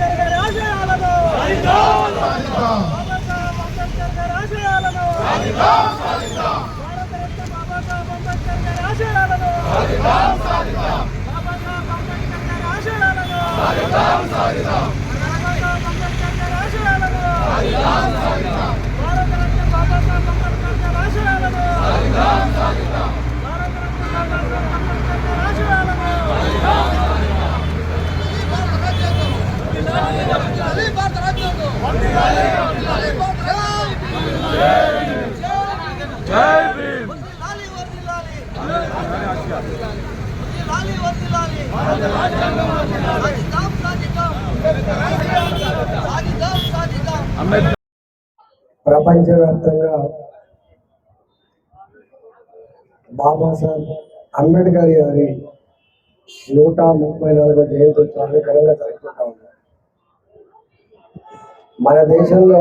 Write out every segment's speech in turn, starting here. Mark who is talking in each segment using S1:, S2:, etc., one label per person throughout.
S1: బాబాసాహెబ్ అంబేద్కర్ గారి ఆశయాలను బాబాసాహెబ్ అంబేద్కర్ గారి ఆశయాలను భారతరత్న బాబాసాహెబ్ అంబేద్కర్ గారి ఆశయాలను బాబాసాహెబ్ అంబేద్కర్ గారి ఆశయాలను బాబాసాహెబ్ అంబేద్కర్ గారి ఆశయాలను భారతరత్న బాబాసాహెబ్ అంబేద్కర్ గారి ఆశయాలను భారతరత్న బాబాసాహెబ్ అంబేద్కర్ గారి ఆశయాలను లాలి వర్ధిల్లాలి. లాలి వర్ధిల్లాలి. సాధిద్దాం, సాధిద్దాం. సాధిద్దాం, సాధిద్దాం.
S2: ప్రపంచవ్యాప్తంగా బాబాసాహెబ్ అంబేద్కర్ గారి నూట ముప్పై నాలుగో జయంతి ఘనంగా జరుపుకుంటా ఉన్నారు మన దేశంలో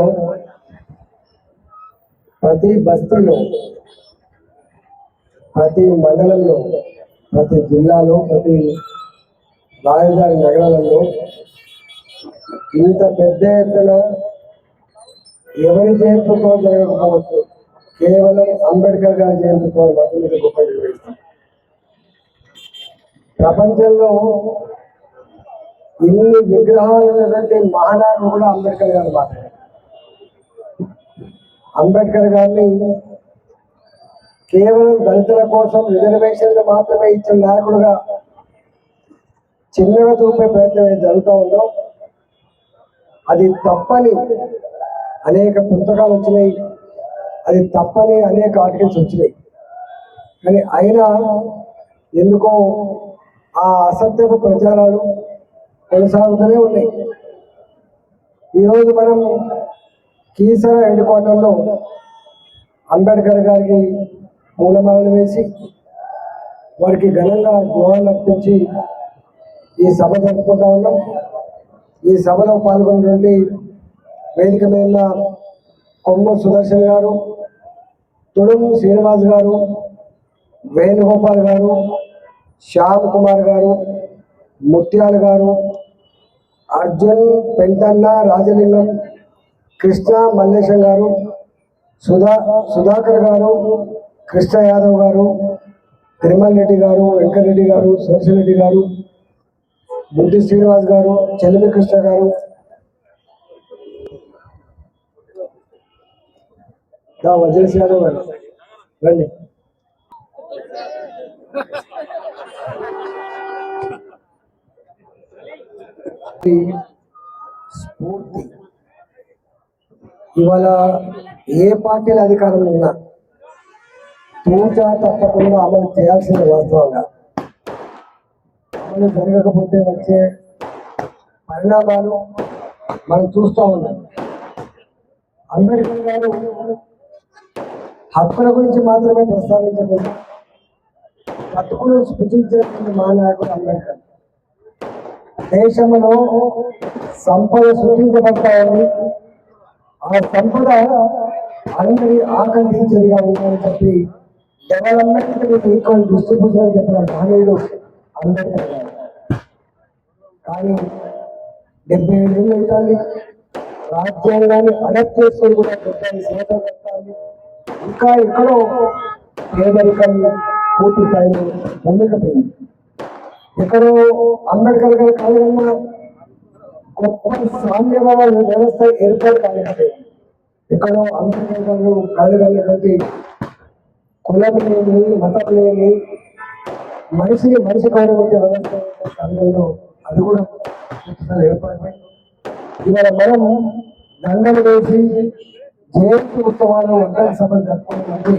S2: ప్రతి బస్తీలో ప్రతి మండలంలో ప్రతి జిల్లాలో ప్రతి రాజధాని నగరాలలో ఇంత పెద్ద ఎత్తున ఎవరి జయంతితో జరగకపోవచ్చు కేవలం అంబేద్కర్ గారి జయంతితో మాత్రం గొప్ప ప్రపంచంలో ఇన్ని విగ్రహాలు ఉన్నటువంటి మహానాయకుడు కూడా అంబేద్కర్ గారు మాత్రమే అంబేద్కర్ గారిని కేవలం దళితుల కోసం రిజర్వేషన్లు మాత్రమే ఇచ్చిన నాయకుడుగా చిన్నగా చూపే ప్రయత్నం జరుగుతూ ఉందో అది తప్పని అనేక పుస్తకాలు వచ్చినాయి. అది తప్పని అనేక ఆర్టికల్స్ వచ్చినాయి. కానీ అయినా ఎందుకో ఆ అసత్యపు ప్రచారాలు కొనసాగుతూనే ఉన్నాయి. ఈరోజు మనం కీసర హెడ్ క్వార్టర్లో అంబేద్కర్ గారికి మూలమాలలు వేసి వారికి ఘనంగా గృహాలు అర్పించి ఈ సభ జరుపుకుంటా ఉన్నాం. ఈ సభలో పాల్గొన్నటువంటి వేదిక మీద కొమ్మ సుదర్శన్ గారు తుడుము శ్రీనివాస్ గారు వేణుగోపాల్ గారు శ్యామ్ కుమార్ గారు ముత్యాల గారు అర్జున్ పెంటన్న రాజలింగం కృష్ణ మల్లేశం గారు సుధా సుధాకర్ గారు కృష్ణ యాదవ్ గారు తిరుమల రెడ్డి గారు వెంకరెడ్డి గారు సుదర్శన్ రెడ్డి గారు బుద్ధి శ్రీనివాస్ గారు చెల్లిమి కృష్ణ గారు దా యాదవ్ గారు రండి. స్ఫూర్తి. ఇవాళ ఏ పార్టీల అధికారంలో ఉన్నా తూచా తప్పకుండా అమలు చేయాల్సింది వాస్తవంగా. అమలు జరగకపోతే వచ్చే పరిణామాలు మనం చూస్తూ ఉన్నాం. అంబేద్కర్ గారు హక్కుల గురించి మాత్రమే ప్రస్తావించకుండా హక్కులను సృష్టించినటువంటి మహానాయకుడు అంబేద్కర్ దేశంలో సంపద సృష్టించబడతాయని ఆ సంపద అందరి ఆకర్షించేదిగా ఉందని చెప్పి డెవలప్మెంట్ ఈక్వల్ డిస్ట్రిబ్యూషన్ అని చెప్పిన మహనీయుడు అంబేద్కర్ కానీ డెబ్బై ఏళ్ళు అవుతుంది. రాజ్యాంగాన్ని అడప్ట్ చేసుకొని కూడా డెబ్బై శాతం అవుతుంది ఇంకా ఎక్కడో పేదరికం పూర్తి స్థాయిలో ఉండకపోయింది. ఎక్కడో అంబేద్కర్ గారి కాలంలో గొప్ప సామ్యవాద వ్యవస్థ ఏర్పాటు కాలేకపోయింది ఎక్కడో అంబేద్కర్ గారు కలగలిగినటువంటి కులం లేని మతం లేని మనిషిని మనిషి గౌరవించే వ్యవస్థ సమయంలో అది కూడా పూర్తిస్థాయిలో ఏర్పడిపోయింది ఇవాళ మనం దండలు వేసి జయంతి ఉత్సవాలు వందల సభలు జరుపుకుంటుంది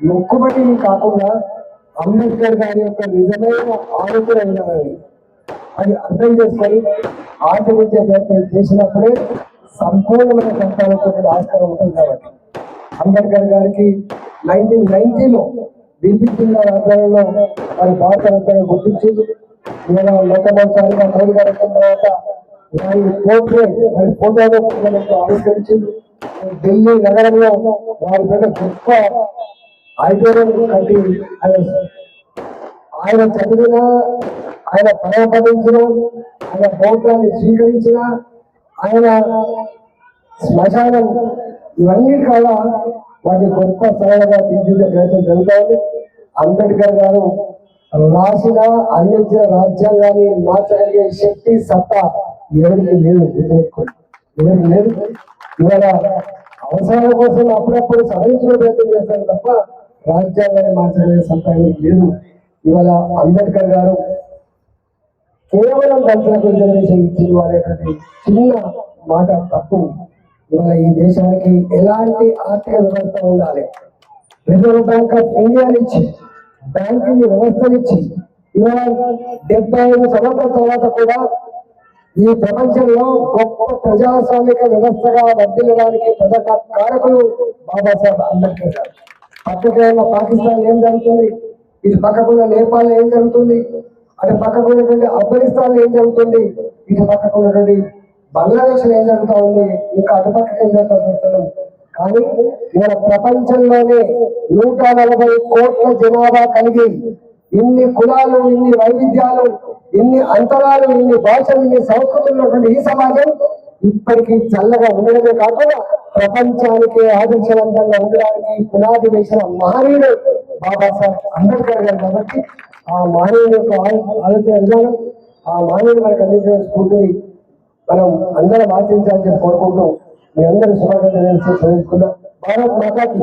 S2: మొక్కుబడి కాకుండా అంబేద్కర్ గారి యొక్క నిజమైన ఆలోచన అది అర్థం చేసుకొని ఆచరించే ప్రయత్నం చేసినప్పుడే సంపూర్ణమైన సంతానంతో ఆస్కారం ఉంటుంది కాబట్టి. అంబేద్కర్ గారికి నైన్టీన్ నైన్టీలో బీపీ జిల్లా ఆధ్వర్యంలో వారి పాత్ర గుర్తించింది ఇలా మొట్టమొదటిసారిగా మోడీ గారు వచ్చిన తర్వాత వారి పోర్ట్రేట్ వారి ఫోటోలో ఆవిష్కరించింది. ఢిల్లీ నగరంలో వారి మీద గొప్ప ఆడిటోరియం కట్టి ఆయన ఆయన చదివిన ఆయన పరమపదించిన ఆయన బౌద్ధాన్ని స్వీకరించిన ఆయన శ్మశానం ఇవన్నీ కూడా వాటి గొప్ప సరళగా తీర్చిదే ప్రయత్నం జరుగుతూ ఉంది అంబేద్కర్ గారు రాసిన అందించిన రాజ్యాంగాన్ని మార్చగలిగే శక్తి సత్తా ఎవరికి లేదు. గుర్తుపెట్టుకోండి. ఏం లేదు. ఇవాళ అవసరాల కోసం అప్పుడప్పుడు సాధించిన ప్రయత్నం చేస్తారు తప్ప రాజ్యాంగాన్ని మార్చలే సత్తా లేదు. ఇవాళ అంబేద్కర్ గారు కేవలం దళితులకు రిజర్వేషన్ ఇచ్చింది అనేటువంటి చిన్న మాట తప్పు. ఇవాళ ఈ దేశానికి ఎలాంటి ఆర్థిక వ్యవస్థ ఉండాలి? రిజర్వ్ బ్యాంక్ ఆఫ్ ఇండియానిచ్చి బ్యాంకింగ్ వ్యవస్థనిచ్చి ఇవాళ డెబ్బై ఐదు సంవత్సరాల తర్వాత కూడా ఈ ప్రపంచంలో గొప్ప ప్రజాస్వామిక వ్యవస్థగా వర్దిల్లడానికి ప్రజా కారకులు బాబాసాహెబ్ అంబేద్కర్ గారు. పక్కకే పాకిస్తాన్ ఏం జరుగుతుంది? ఇది పక్కకున్న నేపాల్ ఏం జరుగుతుంది? అటు పక్కకున్నటువంటి ఆఫ్ఘనిస్తాన్ ఏం జరుగుతుంది? ఇటు పక్కకున్నటువంటి బంగ్లాదేశ్ ఏం జరుగుతూ ఉంది? ఇంకా అటుపక్క ఏం జరుగుతా కానీ ఇవాళ ప్రపంచంలోనే నూట నలభై కోట్ల జనాభా కలిగి ఇన్ని కులాలు ఇన్ని వైవిధ్యాలు ఇన్ని అంతరాలు ఇన్ని భాషలు ఇన్ని సంస్కృతులు ఉన్న ఈ సమాజం ఇప్పటికీ చల్లగా ఉండడమే కాకుండా ప్రపంచానికి ఆదర్శవంతంగా ఉండడానికి పునాది వేసిన మహనీయుడు బాబాసాహెబ్ అంబేద్కర్ గారు కాబట్టి ఆ మహనీయుడు యొక్క ఆలోచన విధానం ఆ మహనీయుడు మనకు అందించిన స్ఫూర్తిని మనం అందరం ఆచరించాలని కోరుకుంటూ మీ అందరూ శుభాకాంక్షలు చదువుకున్నాం భారత్ మాతాకి.